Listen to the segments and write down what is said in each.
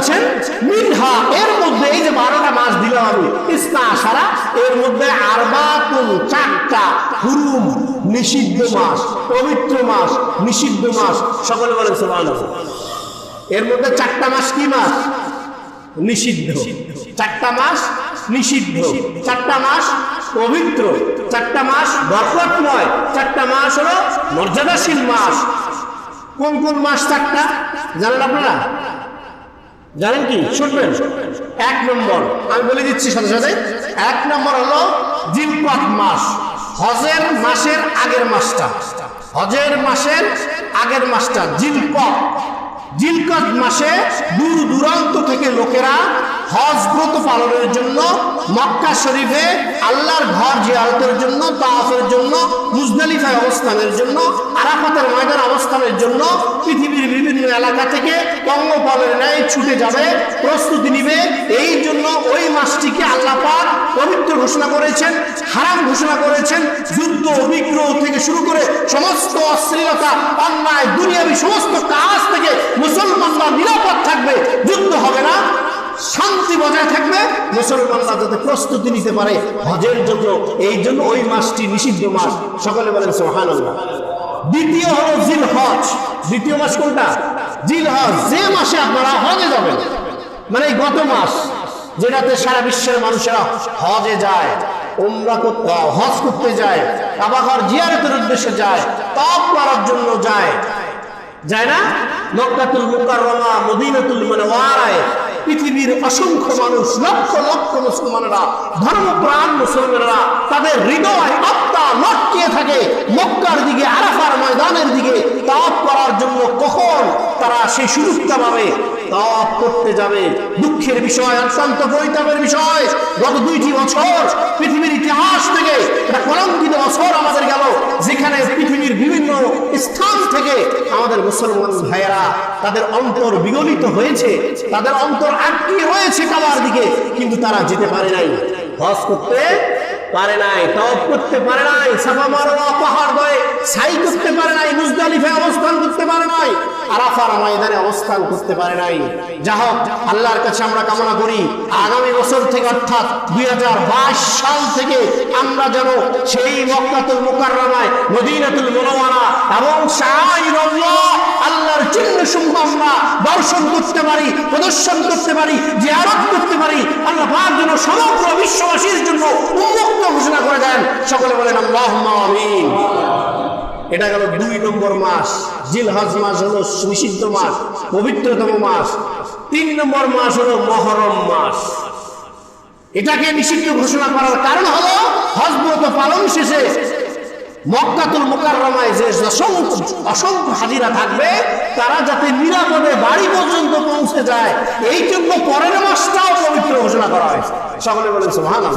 বলছেন, মিনহা, এর মধ্যে এই যে বারোটা মাস দিলাম আমি, ইসনা সারা এর মধ্যে আরবাতুন চারটা হুরুম নিষিদ্ধ মাস, পবিত্র মাস, নিষিদ্ধ মাস, সকলে বলেন সুবহানাল্লাহ। এর মধ্যে চারটা মাস কি মাস? নিষিদ্ধ। চারটা মাস নিষিদ্ধ। চারটা মাস পবিত্র। চারটা মাস বরকতময় চারটা মাস হলো মর্যাদাশীল মাস। কোন কোন মাস চারটা? জানেন আপনারা? জানেন কি শুনবেন। এক নম্বর, আমি বলে দিচ্ছি সাথে সাথে, এক নম্বর হলো জিলকত মাস। হজের মাসের আগের মাসটা। হজের মাসের আগের মাসটা জিলকত জিলকত মাসে দূর দূরান্ত থেকে লোকেরা হজ ব্রত পালনের জন্য মক্কা শরীফে আল্লাহর ঘর জিয়ারতের জন্য, তাওয়াফের জন্য, মুজদালিফায় অবস্থানের জন্য, আরাফাতের ময়দান অবস্থানের জন্য পৃথিবীর বিভিন্ন এলাকা থেকে পঙ্গপালের ন্যায় ছুটে যাবে, প্রস্তুতি নিবে। এই জন্য ওই মাসটিকে আল্লাহ পাক পবিত্র ঘোষণা করেছেন, হারাম ঘোষণা করেছেন, যুদ্ধ, বিগ্রহ থেকে শুরু করে সমস্ত অশ্লীলতা, অন্যায়, দুনিয়াবি সমস্ত কাজ থেকে মুসলমানরা নিরাপদ থাকবে। শান্তি বজায় থাকবে, মুসলমানরা যাতে প্রস্তুতি নিতে পারে হজের জন্য। এই জন্য ওই মাসটি নিষিদ্ধ মাস। সকলে বলেন সোহানুল্লাহ দ্বিতীয় হলো জিল হজ দ্বিতীয় মাস কোনটা? জিল হজ যে মাসে আপনারা হজে যাবেন মানে গত মাস, যেটাতে সারা বিশ্বের মানুষেরা হজে যায়, উমরা করতে, হজ করতে যায়, কাবাঘর জিয়ারতের উদ্দেশ্যে যায় তপ করার জন্য যায়। যায় না? মক্কাতুল মুকাররমা, মদিনাতুল মুনাওয়ারায় পৃথিবীর অসংখ্য মানুষ, লক্ষ লক্ষ মুসলমানেরা, ধর্মপ্রাণ মুসলমানেরা তাদের হৃদয় আত্মা লটকিয়ে থাকে মক্কার দিকে, আরাফার ময়দানের দিকে। তাপ করার জন্য কখন তারা সেই সুযোগটা পাবে? তাপ করতে যাবে। দুঃখের বিষয়, অত্যন্ত পরিতাপের বিষয়। গত দুইটি বছর পৃথিবীর ইতিহাস থেকে একটা কলঙ্কিত বছর আমাদের গেল, যেখানে স্থান থেকে আমাদের মুসলমান ভাইয়েরা তাদের অন্তর বিগলিত হয়েছে, তাদের অন্তর আটকে রয়েছে কাবার দিকে, কিন্তু তারা যেতে পারে নাই। হজ করতে পারে নাই তপ করতে পারে নাই, সাফা মারোয়া পাহাড় দয়ে সাই করতে পারে নাই মুজদালিফে অবস্থান করতে পারে নাই। আরাফার ময়দানে অবস্থান করতে পারে নাই। যা হোক, আল্লাহর কাছে আমরা কামনা করি, আগামী বছর থেকে অর্থাৎ দুই হাজার বাইশ সাল থেকে আমরা যেন সেই মক্কাতুল মুকাররমায়, মদিনাতুল মুনাওয়ারা এবং শাইরুল্লাহ আল্লাহর চিহ্ন সমূহ আমরা দর্শন করতে পারি, প্রদর্শন করতে পারি, জিয়ারত করতে পারি। আল্লাহ পাক যেন সমগ্র বিশ্ববাসীর জন্য উন্মুক্ত ঘোষণা করে দেন। সকলে বলেন, আল্লাহুম্মা আমিন। এটা গেল দুই নম্বর মাস। জিলহজ মাস হলো নিষিদ্ধ মাস, পবিত্রতম মাস। তিন নম্বর মাস হলো মহরম মাস। এটাকে নিষিদ্ধ ঘোষণা করার কারণ হলো হজ ব্রত পালন শেষে মক্কাতুল মোকাররমায় যে অসংখ্য অসংখ্য হাজিরা থাকবে, তারা যাতে নিরাপদে বাড়ি পর্যন্ত পৌঁছে যায়, এই জন্য পরের মাসটাও পবিত্র ঘোষণা করা হয়েছে। সকলে বলেন, সুবহানাল্লাহ।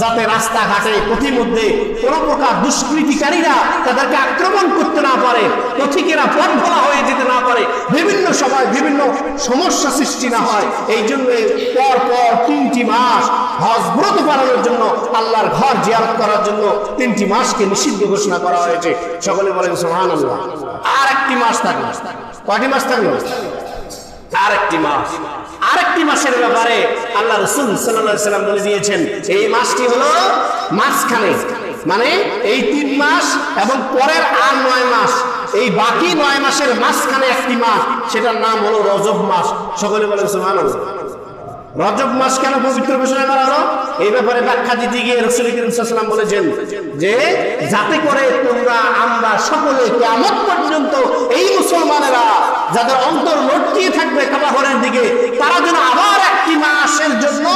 যাতে রাস্তাঘাটে পথিমধ্যে কোন প্রকার দুষ্কৃতিকারীরা তাদেরকে আক্রমণ করতে না পারে, পথিকেরা পথ ভোলা হয়ে যেতে না পারে, বিভিন্ন সময় বিভিন্ন সমস্যা সৃষ্টি না হয়, এই জন্য পর পর তিনটি মাস হজ ব্রত পালনের জন্য আল্লাহর ঘর জিয়ারত করার জন্য তিনটি মাসকে নিষিদ্ধ ঘোষণা করা হয়েছে। সকলে বলেন সোহান আল্লাহ আর একটি মাস থাকল। কয়টি মাস থাকল? আরেকটি মাস। আরেকটি মাসের ব্যাপারে আল্লাহ রসুল সাল্লাম বলে দিয়েছেন, এই মাসটি হলো মাসখানে মানে এই তিন মাস এবং পরের আর নয় মাস। এই বাকি নয় মাসের মাঝখানে একটি মাস, সেটার নাম হলো রজব মাস। সকলে বলে সুবহানাল্লাহ। রজব মাস কেন পবিত্র ঘোষণা করা হলো? এই ব্যাপারে ব্যাখ্যা দিতে গিয়ে রসুল করিম বলেছেন যে, যাতে করে তোমরা, আমরা সকলে কেমন পর্যন্ত এই মুসলমানেরা যাদের অন্তর লটকিয়ে থাকবে কাবাহরের দিকে, তারা যেন আবার একটি মাসের জন্য,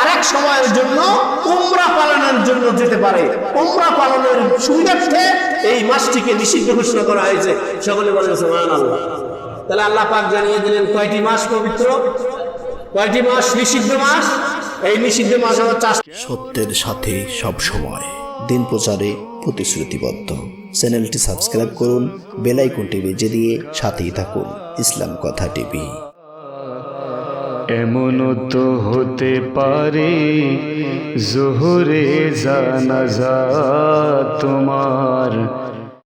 আরেক সময়ের জন্য উমরা পালনের জন্য যেতে পারে। উমরা পালনের সুবিধার্থে এই মাসটিকে নিষিদ্ধ ঘোষণা করা হয়েছে। সকলে বলেন, সুবহানাল্লাহ। তাহলে আল্লাহ পাক জানিয়ে দিলেন, কয়টি মাস পবিত্র? কয়টি মাস? নিষিদ্ধ মাস? এই নিষিদ্ধ মাস হলো চাষ সত্যের সাথে সব সময় দিন প্রচারে প্রতিশ্রুতিবদ্ধ। চ্যানেলটি সাবস্ক্রাইব করুন, বেল আইকনটি বেজে দিয়ে সাথেই থাকুন, ইসলাম কথা টিভি। এমনও তো হতে পারে, জোহরে জানাজা তোমার